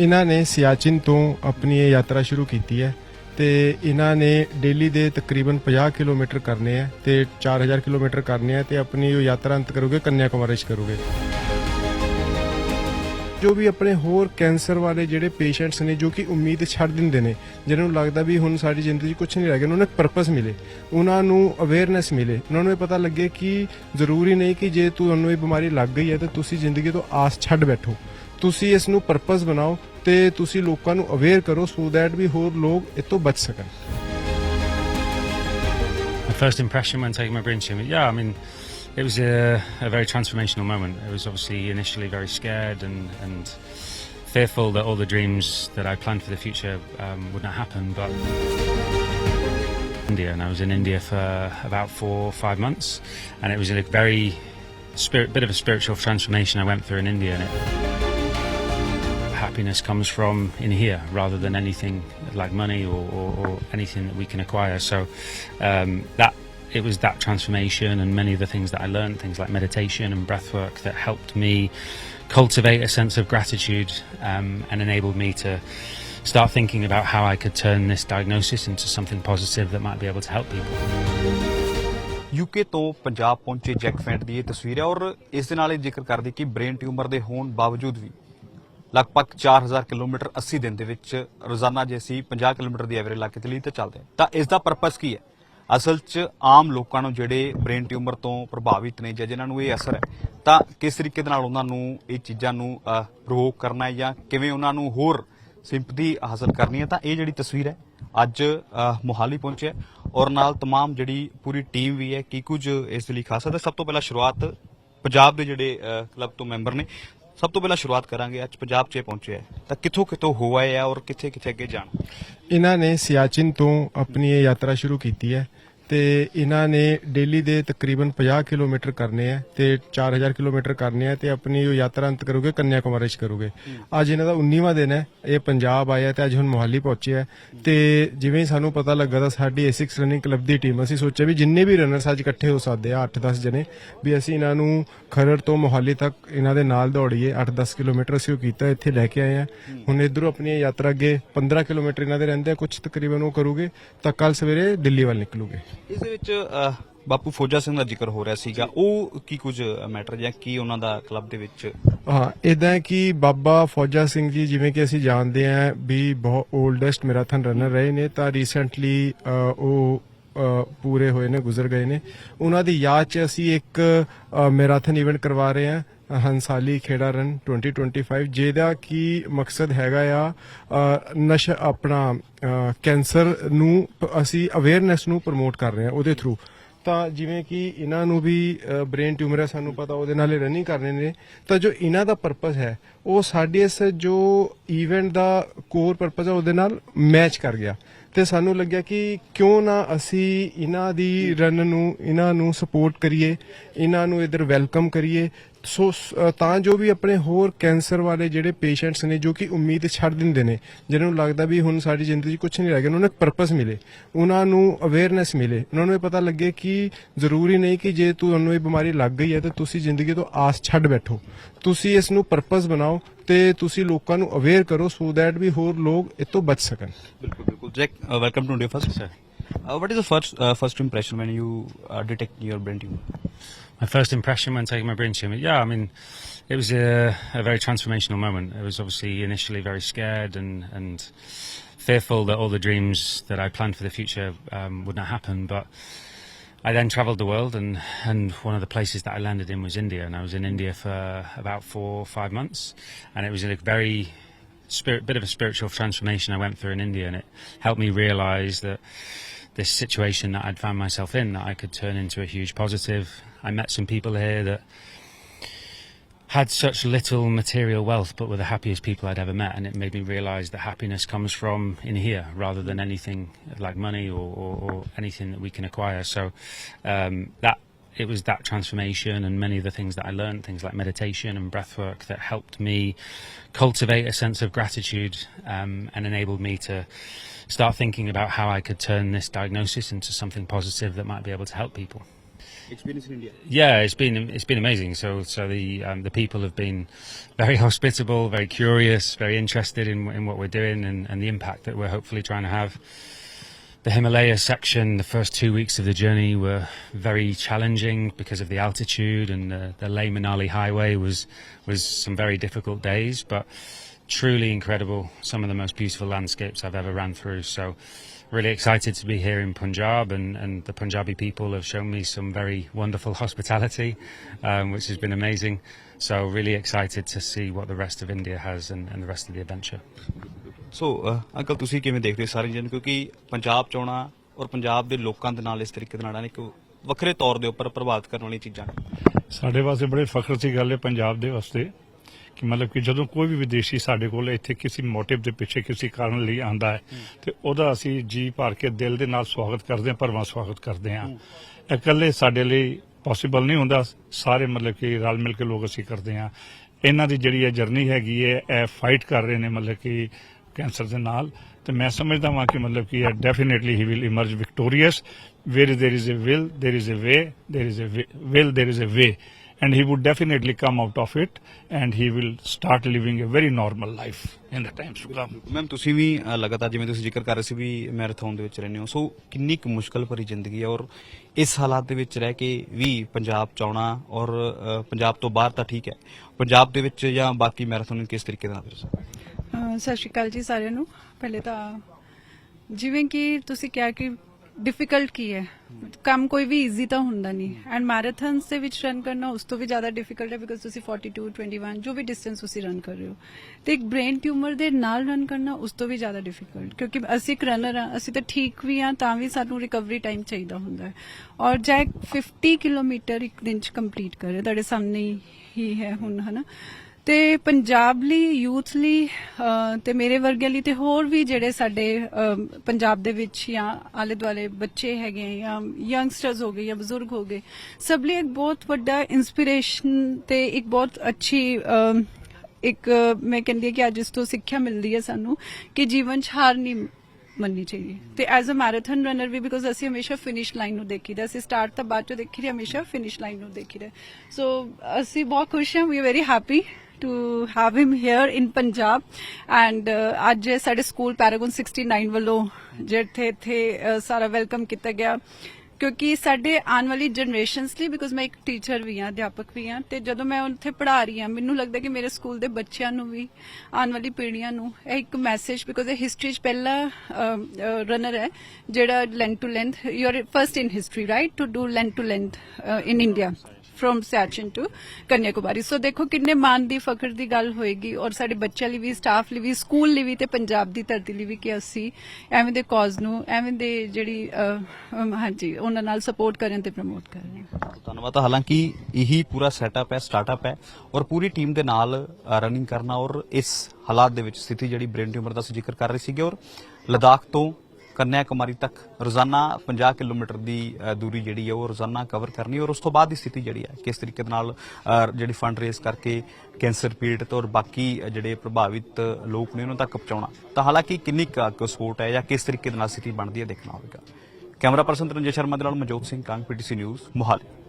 ਇਹਨਾਂ ਨੇ ਸਿਆਚਿਨ ਤੋਂ ਆਪਣੀ ਇਹ ਯਾਤਰਾ ਸ਼ੁਰੂ ਕੀਤੀ ਹੈ ਤੇ ਇਹਨਾਂ ਨੇ ਡੇਲੀ ਦੇ ਤਕਰੀਬਨ 50 ਕਿਲੋਮੀਟਰ ਕਰਨੇ ਆ ਤੇ 4000 ਕਿਲੋਮੀਟਰ ਕਰਨੇ ਆ ਤੇ ਆਪਣੀ ਉਹ ਯਾਤਰਾ ਅੰਤ ਕਰੋਗੇ, ਕੰਨਿਆ ਕੁਮਾਰੀ ਚ ਕਰੋਗੇ। ਜੋ ਵੀ ਆਪਣੇ ਹੋਰ ਕੈਂਸਰ ਵਾਲੇ ਜਿਹੜੇ ਪੇਸ਼ੈਂਟਸ ਨੇ, ਜੋ ਕਿ ਉਮੀਦ ਛੱਡ ਦਿੰਦੇ ਨੇ, ਜਿਹਨਾਂ ਨੂੰ ਲੱਗਦਾ ਵੀ ਹੁਣ ਸਾਡੀ ਜ਼ਿੰਦਗੀ 'ਚ ਕੁਝ ਨਹੀਂ ਰਹਿ ਗਿਆ, ਉਹਨਾਂ ਨੂੰ ਇੱਕ ਪਰਪਸ ਮਿਲੇ। ਉਹਨਾਂ ਨੂੰ ਅਵੇਅਰਨੈਸ ਮਿਲੇ। ਉਹਨਾਂ ਨੂੰ ਇਹ ਪਤਾ ਲੱਗੇ ਕਿ ਜ਼ਰੂਰੀ ਨਹੀਂ ਕਿ ਜੇ ਤੁਹਾਨੂੰ ਇਹ ਬਿਮਾਰੀ ਲੱਗ ਗਈ ਹੈ, ਤਾਂ ਤੁਸੀਂ ਜ਼ਿੰਦਗੀ ਤੋਂ ਆਸ ਛੱਡ ਬੈਠੋ। ਤੁਸੀਂ ਇਸ ਨੂੰ ਪਰਪਸ ਬਣਾਓ ਤੇ ਤੁਸੀਂ ਲੋਕਾਂ ਨੂੰ ਅਵੇਅਰ ਕਰੋ ਸੋ ਦੈਟ ਵੀ ਹੋਰ ਲੋਕ ਇਹ ਤੋਂ ਬਚ ਸਕਣ My first impression when taking my brain tumor, yeah, I mean, it was a, a very transformational moment. It was obviously initially very scared and, and fearful that all the dreams that I planned for the future um, would not happen, but India, and I was in India for about four or five months, and it was a very spirit, bit of a spiritual transformation I went through in India, and it happiness comes from in here rather than anything like money or, or, or anything that we can acquire. So um, that it was that transformation and many of the things that I learned, things like meditation and breath work, that helped me cultivate a sense of gratitude um, and enabled me to start thinking about how I could turn this diagnosis into something positive that might be able to help people. UK ਤੋਂ ਪੰਜਾਬ ਪਹੁੰਚੇ Jack ਫੈਂਟ ਦੀ ਇਹ ਤਸਵੀਰ ਹੈ ਔਰ ਇਸ ਦੇ ਨਾਲ ਇਹ ਜ਼ਿਕਰ ਕਰਦੀ ਕਿ ਬ੍ਰੇਨ ਟਿਊਮਰ ਦੇ ਹੋਣ ਬਾਵਜੂਦ ਵੀ ਲਗਭਗ 4000 ਕਿਲੋਮੀਟਰ 80 ਦਿਨ ਦੇ ਵਿੱਚ ਰੋਜ਼ਾਨਾ ਜੇ ਅਸੀਂ 50 ਕਿਲੋਮੀਟਰ ਦੀ ਐਵਰੇਜ ਲਾ ਕੇ ਚੱਲੀਏ ਤਾਂ ਚੱਲਦੇ ਹਾਂ ਤਾਂ ਇਸ ਦਾ ਪਰਪਸ ਕੀ ਹੈ ਅਸਲ 'ਚ ਆਮ ਲੋਕਾਂ ਨੂੰ ਜਿਹੜੇ ਬ੍ਰੇਨ ਟਿਊਮਰ ਤੋਂ ਪ੍ਰਭਾਵਿਤ ਨੇ ਜਾਂ ਜਿਨ੍ਹਾਂ ਨੂੰ ਇਹ ਅਸਰ ਹੈ ਤਾਂ ਕਿਸ ਤਰੀਕੇ ਦੇ ਨਾਲ ਉਹਨਾਂ ਨੂੰ ਇਹ ਚੀਜ਼ਾਂ ਨੂੰ ਪ੍ਰੋਵੋਕ ਕਰਨਾ ਹੈ ਜਾਂ ਕਿਵੇਂ ਉਹਨਾਂ ਨੂੰ ਹੋਰ ਸਿੰਪਥੀ ਹਾਸਲ ਕਰਨੀ ਹੈ ਤਾਂ ਇਹ ਜਿਹੜੀ ਤਸਵੀਰ ਹੈ ਅੱਜ ਅਹ, ਮੋਹਾਲੀ ਪਹੁੰਚਿਆ ਔਰ ਨਾਲ तमाम ਜਿਹੜੀ ਪੂਰੀ ਟੀਮ ਵੀ ਹੈ ਕੀ ਕੁਝ ਇਸ ਦੇ ਲਈ ਖਾਸ ਹੈ ਸਭ ਤੋਂ ਪਹਿਲਾਂ ਸ਼ੁਰੂਆਤ ਪੰਜਾਬ ਦੇ ਜਿਹੜੇ ਕਲੱਬ ਤੋਂ ਮੈਂਬਰ ਨੇ ਸਭ ਤੋਂ ਪਹਿਲਾਂ ਸ਼ੁਰੂਆਤ ਕਰਾਂਗੇ, ਅੱਜ ਪੰਜਾਬ 'ਚ ਇਹ ਪਹੁੰਚਿਆ ਹੈ। ਤਾਂ ਕਿੱਥੋਂ ਕਿੱਥੋਂ ਹੋ ਆਏ ਆ ਔਰ ਕਿੱਥੇ ਕਿੱਥੇ ਅੱਗੇ ਜਾਣਾ? ਇਹਨਾਂ ਨੇ ਸਿਆਚਿਨ ਤੋਂ ਆਪਣੀ ਇਹ ਯਾਤਰਾ ਸ਼ੁਰੂ ਕੀਤੀ ਹੈ। ਤੇ ਇਹਨਾਂ ਨੇ ਡੇਲੀ ਦੇ ਤਕਰੀਬਨ 50 ਕਿਲੋਮੀਟਰ ਕਰਨੇ ਆ ਤੇ 4000 ਕਿਲੋਮੀਟਰ ਕਰਨੇ ਆ ਤੇ ਆਪਣੀ ਉਹ ਯਾਤਰਾ ਅੰਤ ਕਰੋਗੇ ਕੰਨਿਆ ਕੁਮਾਰੀ ਚ ਕਰੋਗੇ। ਅੱਜ ਇਹਨਾਂ ਦਾ 19ਵਾਂ ਦਿਨ ਹੈ, ਇਹ ਪੰਜਾਬ ਆਇਆ ਤੇ ਅੱਜ ਹੁਣ ਮੋਹਾਲੀ ਪਹੁੰਚਿਆ ਹੈ ਤੇ ਜਿਵੇਂ ਸਾਨੂੰ ਪਤਾ ਲੱਗਾ ਤਾਂ ਸਾਡੀ A6 ਰਨਿੰਗ ਕਲੱਬ ਦੀ ਟੀਮ, ਅਸੀਂ ਸੋਚਿਆ ਵੀ ਜਿੰਨੇ ਵੀ ਰਨਰਸ ਅੱਜ ਇਕੱਠੇ ਹੋ ਸਕਦੇ ਆ 8-10 ਜਣੇ, ਵੀ ਅਸੀਂ ਇਹਨਾਂ ਨੂੰ ਖਰੜ ਤੋਂ ਮੋਹਾਲੀ ਤੱਕ ਇਹਨਾਂ ਦੇ ਨਾਲ ਦੌੜੀਏ 8-10 ਕਿਲੋਮੀਟਰ ਅਸੀਂ ਉਹ ਕੀਤਾ, ਇੱਥੇ ਲੈ ਕੇ ਆਏ ਆ। ਹੁਣ ਇਧਰੋਂ ਆਪਣੀ ਯਾਤਰਾ ਅੱਗੇ 15 ਕਿਲੋਮੀਟਰ ਇਹਨਾਂ ਦੇ ਰਹਿੰਦੇ ਆ ਕੁਝ ਤਕਰੀਬਨ ਉਹ ਕਰੂਗੇ ਤਾਂ ਕੱਲ ਸਵੇਰੇ ਦਿੱਲੀ ਵੱਲ ਨਿਕਲੂਗੇ। ਇਸ ਦੇ ਵਿੱਚ ਬਾਪੂ ਫੌਜਾ ਸਿੰਘ ਦਾ ਜ਼ਿਕਰ ਹੋ ਰਿਹਾ ਸੀਗਾ। ਉਹ ਕੀ ਕੁਝ ਮੈਟਰ ਜਾਂ ਕੀ ਉਹਨਾਂ ਦਾ ਕਲੱਬ ਦੇ ਵਿੱਚ? ਹਾਂ ਇਦਾਂ ਕਿ ਬਾਬਾ ਫੌਜਾ ਸਿੰਘ ਜੀ, ਜਿਵੇਂ ਕਿ ਅਸੀਂ ਜਾਣਦੇ ਹਾਂ ਵੀ ਬਹੁਤ 올ਡੈਸਟ ਮੈਰਾਥਨ ਰਨਰ ਰਹੇ ਨੇ, ਤਾਂ ਰੀਸੈਂਟਲੀ ਉਹ ਪੂਰੇ ਹੋਏ ਨੇ, ਗੁਜ਼ਰ ਗਏ ਨੇ। ਉਹਨਾਂ ਦੀ ਯਾਦ 'ਚ ਅਸੀਂ ਇੱਕ ਮੈਰਾਥਨ ਇਵੈਂਟ ਕਰਵਾ ਰਹੇ ਹਾਂ ਹੰਸਾਲੀ ਖੇੜਾ ਰਨ 2025 ਜਿਹਦਾ ਕੀ ਮਕਸਦ ਹੈਗਾ ਆ ਨਸ਼ਾ ਆਪਣਾ ਕੈਂਸਰ ਨੂੰ ਅਸੀਂ ਅਵੇਅਰਨੈਸ ਨੂੰ ਪ੍ਰਮੋਟ ਕਰ ਰਹੇ ਹਾਂ ਉਹਦੇ ਥਰੂ ਤਾਂ ਜਿਵੇਂ ਕਿ ਇਹਨਾਂ ਨੂੰ ਵੀ ਬ੍ਰੇਨ ਟਿਊਮਰ ਹੈ ਸਾਨੂੰ ਪਤਾ ਉਹਦੇ ਨਾਲ ਰਨਿੰਗ ਕਰਨੇ ਨੇ। ਤਾਂ ਜੋ ਇਹਨਾਂ ਦਾ ਪਰਪਸ ਹੈ, ਉਹ ਸਾਡੇ ਇਸ ਜੋ ਇਵੈਂਟ ਦਾ ਕੋਰ ਪਰਪਸ ਹੈ ਉਹਦੇ ਨਾਲ ਮੈਚ ਕਰ ਗਿਆ। ਤੇ ਸਾਨੂੰ ਲੱਗਿਆ ਕਿ ਕਿਉਂ ਨਾ ਅਸੀਂ ਇਹਨਾਂ ਦੀ ਰਨ ਨੂੰ, ਇਹਨਾਂ ਨੂੰ ਸਪੋਰਟ ਕਰੀਏ, ਇਹਨਾਂ ਨੂੰ ਇਧਰ ਵੈਲਕਮ ਕਰੀਏ ਸੋ ਤਾਂ ਜੋ ਵੀ ਆਪਣੇ ਹੋਰ ਕੈਂਸਰ ਵਾਲੇ ਜਿਹੜੇ ਪੇਸ਼ੈਂਟਸ ਨੇ, ਜੋ ਕਿ ਉਮੀਦ ਛੱਡ ਦਿੰਦੇ ਨੇ, ਜਿਹਨਾਂ ਨੂੰ ਲੱਗਦਾ ਵੀ ਹੁਣ ਸਾਡੀ ਜ਼ਿੰਦਗੀ ਕੁਝ ਨਹੀਂ ਰਹਿ ਗਿਆ ਉਹਨਾਂ ਨੂੰ ਪਰਪਸ ਮਿਲੇ, ਉਹਨਾਂ ਨੂੰ ਅਵੇਅਰਨੈਸ ਮਿਲੇ, ਉਹਨਾਂ ਨੂੰ ਇਹ ਪਤਾ ਲੱਗੇ ਕਿ ਜ਼ਰੂਰੀ ਨਹੀਂ ਕਿ ਜੇ ਤੁਹਾਨੂੰ ਇਹ ਬਿਮਾਰੀ ਲੱਗ ਗਈ ਹੈ, ਤਾਂ ਤੁਸੀਂ ਜ਼ਿੰਦਗੀ ਤੋਂ ਆਸ ਛੱਡ ਬੈਠੋ। ਤੁਸੀਂ ਇਸ ਨੂੰ ਪਰਪਸ ਬਣਾਓ ਤੇ ਤੁਸੀਂ ਲੋਕਾਂ ਨੂੰ ਅਵੇਅਰ ਕਰੋ ਸੋ ਦੈਟ ਵੀ ਹੋਰ ਲੋਕ ਇਹ ਤੋਂ ਬਚ ਸਕਣ। ਬਿਲਕੁਲ ਬਿਲਕੁਲ। Jack welcome to India first Uh, what is the first uh, first impression when you uh, detect your brain tumor? My first impression when taking my brain tumor, yeah, I mean, it was a, a very transformational moment. I was obviously initially very scared and and fearful that all the dreams that I planned for the future um, would not happen, but. I then travelled the world, and, and one of the places that I landed in was India, and I was in India for about four or five months, and it was a very spirit, bit of a spiritual transformation I went through in India, and it helped me realise that this situation that I'd found myself in that I could turn into a huge positive. I met some people here that had such little material wealth but were the happiest people I'd ever met and it made me realise that happiness comes from in here rather than anything like money or, or, or anything that we can acquire. So um, that it was that transformation and many of the things that I learned, things like meditation and breath work, that helped me cultivate a sense of gratitude um, and enabled me to start thinking about how I could turn this diagnosis into something positive that might be able to help people. Experience in India. Yeah, it's been it's been amazing. So so the um, the people have been very hospitable, very curious, very interested in in what we're doing and, and the impact that we're hopefully trying to have. The Himalaya section, the first two weeks of the journey were very challenging because of the altitude, and uh, the Leh Manali highway was was some very difficult days, but truly incredible. Some of the most beautiful landscapes I've ever ran through. So, really excited to be here in Punjab, and, and the Punjabi people have shown me some very wonderful hospitality, um, which has been amazing. So, really excited to see what the rest of India has and, and the rest of the adventure. So uncle ਤੁਸੀਂ ਕਿਵੇਂ ਦੇਖਦੇ ਹੋ ਸਾਰੇ ਜਨ ਕਿਉਂਕਿ ਪੰਜਾਬ ਚ ਆਉਣਾ ਔਰ ਪੰਜਾਬ ਦੇ ਲੋਕਾਂ ਦੇ ਨਾਲ ਇਸ ਤਰੀਕੇ ਦੇ ਨਾਲ ਆਉਣਾ ਇੱਕ ਵੱਖਰੇ ਤੌਰ ਦੇ ਉੱਪਰ ਪ੍ਰਭਾਵਿਤ ਕਰਨ ਵਾਲੀਆਂ ਚੀਜ਼ਾਂ ਸਾਡੇ ਵਾਸਤੇ ਬੜੇ ਫਖਰ ਦੀ ਗੱਲ ਹੈ ਪੰਜਾਬ ਦੇ ਵਾਸਤੇ ਕਿ ਮਤਲਬ ਕਿ ਜਦੋਂ ਕੋਈ ਵੀ ਵਿਦੇਸ਼ੀ ਸਾਡੇ ਕੋਲ ਇੱਥੇ ਕਿਸੇ ਮੋਟਿਵ ਦੇ ਪਿੱਛੇ ਕਿਸੇ ਕਾਰਨ ਲਈ ਆਂਦਾ ਹੈ, ਤੇ ਉਹਦਾ ਅਸੀਂ ਜੀ ਭਰ ਕੇ ਦਿਲ ਦੇ ਨਾਲ ਸਵਾਗਤ ਕਰਦੇ ਹਾਂ, ਭਰਵਾਂ ਸਵਾਗਤ ਕਰਦੇ ਹਾਂ। ਇਕੱਲੇ ਸਾਡੇ ਲਈ ਪੋਸੀਬਲ ਨਹੀਂ ਹੁੰਦਾ, ਸਾਰੇ ਮਤਲਬ ਕਿ ਰਲ ਮਿਲ ਕੇ ਲੋਕ ਅਸੀਂ ਕਰਦੇ ਹਾਂ। ਇਹਨਾਂ ਦੀ ਜਿਹੜੀ ਇਹ ਜਰਨੀ ਹੈਗੀ ਹੈ, ਇਹ ਫਾਈਟ ਕਰ ਰਹੇ ਨੇ ਮਤਲਬ ਕਿ ਕੈਂਸਰ ਦੇ ਨਾਲ। ਤੇ ਮੈਂ ਸਮਝਦਾ ਹਾਂ ਕਿ ਮਤਲਬ ਕਿ definitely he will emerge victorious where there is a will there is a way there is a will there is a way and he would definitely come out of it and he will start living a very normal life in the times to come. Ma'am ਤੁਸੀਂ ਵੀ ਲਗਾਤਾਰ ਜਿਵੇਂ ਤੁਸੀਂ ਜ਼ਿਕਰ ਕਰ ਰਹੇ ਸੀ ਵੀ marathon ਦੇ ਵਿੱਚ ਰਹਿੰਦੇ ਹੋ ਸੋ ਕਿੰਨੀ ਕੁ ਮੁਸ਼ਕਲ ਭਰੀ ਜ਼ਿੰਦਗੀ ਹੈ ਔਰ ਇਸ ਹਾਲਾਤ ਦੇ ਵਿੱਚ ਰਹਿ ਕੇ ਵੀ ਪੰਜਾਬ ਚ ਆਉਣਾ ਔਰ ਪੰਜਾਬ ਤੋਂ ਬਾਹਰ ਤਾਂ ਠੀਕ ਹੈ, ਪੰਜਾਬ ਦੇ ਵਿੱਚ ਜਾਂ ਬਾਕੀ ਮੈਰਾਥਨ ਕਿਸ ਤਰੀਕੇ ਨਾਲ ਫਿਰ ਸਤਿ ਸ਼੍ਰੀ ਅਕਾਲ ਜੀ ਸਾਰਿਆਂ ਨੂੰ। ਪਹਿਲੇ ਤਾਂ ਜਿਵੇਂ ਕਿ ਤੁਸੀਂ ਕਿਹਾ ਕਿ ਡਿਫਿਕਲਟ ਕੀ ਹੈ, ਕੰਮ ਕੋਈ ਵੀ ਈਜ਼ੀ ਤਾਂ ਹੁੰਦਾ ਨਹੀਂ। ਐਂਡ ਮੈਰਾਥਨਸ ਦੇ ਵਿੱਚ ਰਨ ਕਰਨਾ ਉਸ ਤੋਂ ਵੀ ਜ਼ਿਆਦਾ ਡਿਫਿਕਲਟ ਹੈ ਬਿਕਾਜ਼ ਤੁਸੀਂ 42 21 ਜੋ ਵੀ ਡਿਸਟੈਂਸ ਤੁਸੀਂ ਰਨ ਕਰ ਰਹੇ ਹੋ। ਤੇ ਇੱਕ ਬ੍ਰੇਨ ਟਿਊਮਰ ਦੇ ਨਾਲ ਰਨ ਕਰਨਾ ਉਸ ਤੋਂ ਵੀ ਜ਼ਿਆਦਾ ਡਿਫਿਕਲਟ ਕਿਉਂਕਿ ਅਸੀਂ ਇੱਕ ਰਨਰ ਆ ਅਸੀਂ ਤਾਂ ਠੀਕ ਵੀ ਆ ਤਾਂ ਵੀ ਸਾਨੂੰ ਰਿਕਵਰੀ ਟਾਈਮ ਚਾਹੀਦਾ ਹੁੰਦਾ ਹੈ। ਔਰ ਜੇ 50 ਕਿਲੋਮੀਟਰ ਇੱਕ ਦਿਨ ਚ ਕੰਪਲੀਟ ਕਰੇ, ਤੁਹਾਡੇ ਸਾਹਮਣੇ ਹੀ ਹੈ ਹੁਣ, ਹਨਾ? ਤੇ ਪੰਜਾਬ ਲਈ ਯੂਥ ਲਈ ਤੇ ਮੇਰੇ ਵਰਗੇ ਲਈ ਤੇ ਹੋਰ ਵੀ ਜਿਹੜੇ ਸਾਡੇ ਪੰਜਾਬ ਦੇ ਵਿੱਚ ਜਾਂ ਆਲੇ ਦੁਆਲੇ ਬੱਚੇ ਹੈਗੇ ਜਾਂ ਯੰਗਸਟਰਸ ਹੋ ਗਏ ਜਾਂ ਬਜ਼ੁਰਗ ਹੋ ਗਏ ਸਭ ਲਈ ਇੱਕ ਬਹੁਤ ਵੱਡਾ ਇਨਸਪੀਰੇਸ਼ਨ ਤੇ ਇੱਕ ਬਹੁਤ ਅੱਛੀ ਅਹ, ਇੱਕ ਮੈਂ ਕਹਿੰਦੀ ਕਿ ਅੱਜ ਇਸ ਤੋਂ ਸਿੱਖਿਆ ਮਿਲਦੀ ਹੈ ਸਾਨੂੰ ਕਿ ਜੀਵਨ 'ਚ ਹਾਰ ਨਹੀਂ ਮੰਨਣੀ ਚਾਹੀਏ ਤੇ ਐਜ਼ ਅ ਮੈਰਾਥਨ ਰਨਰ ਵੀ ਬਿਕੋਜ਼ ਅਸੀਂ ਹਮੇਸ਼ਾ ਫਿਨਿਸ਼ ਲਾਈਨ ਨੂੰ ਦੇਖੀਦਾ, ਅਸੀਂ ਸਟਾਰਟ ਤਾਂ ਬਾਅਦ ਚੋਂ ਦੇਖੀ ਦੀ ਹਮੇਸ਼ਾ ਫਿਨਿਸ਼ ਲਾਈਨ ਨੂੰ ਦੇਖੀਦਾ ਸੋ ਅਸੀਂ ਬਹੁਤ ਖੁਸ਼ ਹਾਂ we are very happy to have him here in Punjab and ਅੱਜ ਸਾਡੇ ਸਕੂਲ ਪੈਰਾਗਨ 69 ਵੱਲੋਂ ਜਿੱਥੇ ਇੱਥੇ ਸਾਰਾ ਵੈਲਕਮ ਕੀਤਾ ਗਿਆ। ਕਿਉਂਕਿ ਸਾਡੇ ਆਉਣ ਵਾਲੀ ਜਨਰੇਸ਼ਨਸ ਲਈ ਬਿਕੋਜ਼ ਮੈਂ ਇੱਕ ਟੀਚਰ ਵੀ ਹਾਂ, ਅਧਿਆਪਕ ਵੀ ਹਾਂ, ਤੇ ਜਦੋਂ ਮੈਂ ਉੱਥੇ ਪੜ੍ਹਾ ਰਹੀ ਹਾਂ, ਮੈਨੂੰ ਲੱਗਦਾ ਕਿ ਮੇਰੇ ਸਕੂਲ ਦੇ ਬੱਚਿਆਂ ਨੂੰ ਵੀ, ਆਉਣ ਵਾਲੀ ਪੀੜ੍ਹੀਆਂ ਨੂੰ ਇਹ ਇੱਕ ਮੈਸੇਜ ਬਿਕੋਜ਼ ਇਹ ਹਿਸਟਰੀ 'ਚ ਪਹਿਲਾ ਰਨਰ ਹੈ, ਜਿਹੜਾ length to length you are first in history right to do length to length in India from Siachen to Kanyakumari so ਦੇਖੋ ਕਿੰਨੇ ਮਾਣ ਦੀ ਫਖਰ ਦੀ ਗੱਲ ਹੋਏਗੀ, ਔਰ ਸਾਡੇ ਬੱਚਿਆਂ ਲਈ ਵੀ ਸਟਾਫ ਲਈ ਵੀ ਸਕੂਲ ਲਈ ਵੀ, ਤੇ ਪੰਜਾਬ ਦੀ ਧਰਤੀ ਲਈ ਵੀ ਕਿ ਅਸੀਂ ਐਵੇਂ ਦੇ ਕਾਜ਼ ਨੂੰ, ਐਵੇਂ ਦੇ ਜਿਹੜੀ ਹਾਂਜੀ ਉਹਨਾਂ ਨਾਲ ਸਪੋਰਟ ਕਰਨ ਤੇ ਪ੍ਰਮੋਟ ਕਰ ਰਹੇ ਹਾਂ। ਧੰਨਵਾਦ। ਹਾਲਾਂਕਿ ਇਹੀ ਪੂਰਾ ਸੈਟਅਪ ਹੈ ਸਟਾਰਟਅਪ ਹੈ ਔਰ ਪੂਰੀ ਟੀਮ ਦੇ ਨਾਲ ਰਨਿੰਗ ਕਰਨਾ ਔਰ ਇਸ ਹਾਲਾਤ ਦੇ ਵਿੱਚ ਸਥਿਤੀ ਜਿਹੜੀ ਬ੍ਰੇਨ ਟਿਊਮਰ ਦਾ ਅਸੀਂ ਜ਼ਿਕਰ ਕਰ ਰਹੇ ਸੀਗੇ ਔਰ ਲਦਾਖ ਤੋਂ ਕੰਨਿਆ ਕੁਮਾਰੀ ਤੱਕ ਰੋਜ਼ਾਨਾ 50 ਕਿਲੋਮੀਟਰ ਦੀ ਦੂਰੀ ਜਿਹੜੀ ਹੈ ਉਹ ਰੋਜ਼ਾਨਾ ਕਵਰ ਕਰਨੀ ਔਰ ਉਸ ਤੋਂ ਬਾਅਦ ਦੀ ਸਥਿਤੀ ਜਿਹੜੀ ਹੈ, ਕਿਸ ਤਰੀਕੇ ਦੇ ਨਾਲ ਜਿਹੜੀ ਫੰਡ ਰੇਸ ਕਰਕੇ ਕੈਂਸਰ ਪੀੜਤ ਔਰ ਬਾਕੀ ਜਿਹੜੇ ਪ੍ਰਭਾਵਿਤ ਲੋਕ ਨੇ ਉਹਨਾਂ ਤੱਕ ਪਹੁੰਚਾਉਣਾ। ਤਾਂ ਹਾਲਾਂਕਿ ਕਿੰਨੀ ਕੁ ਸਪੋਰਟ ਹੈ ਜਾਂ ਕਿਸ ਤਰੀਕੇ ਦੇ ਨਾਲ ਸਥਿਤੀ ਬਣਦੀ ਹੈ ਦੇਖਣਾ ਹੋਵੇਗਾ। ਕੈਮਰਾ ਪਰਸਨ ਰੰਜੇ ਸ਼ਰਮਾ ਦੇ ਨਾਲ ਮਨਜੋਤ ਸਿੰਘ ਕਾਂਗ ਪੀਟੀਸੀ ਨਿਊਜ਼ ਮੋਹਾਲੀ।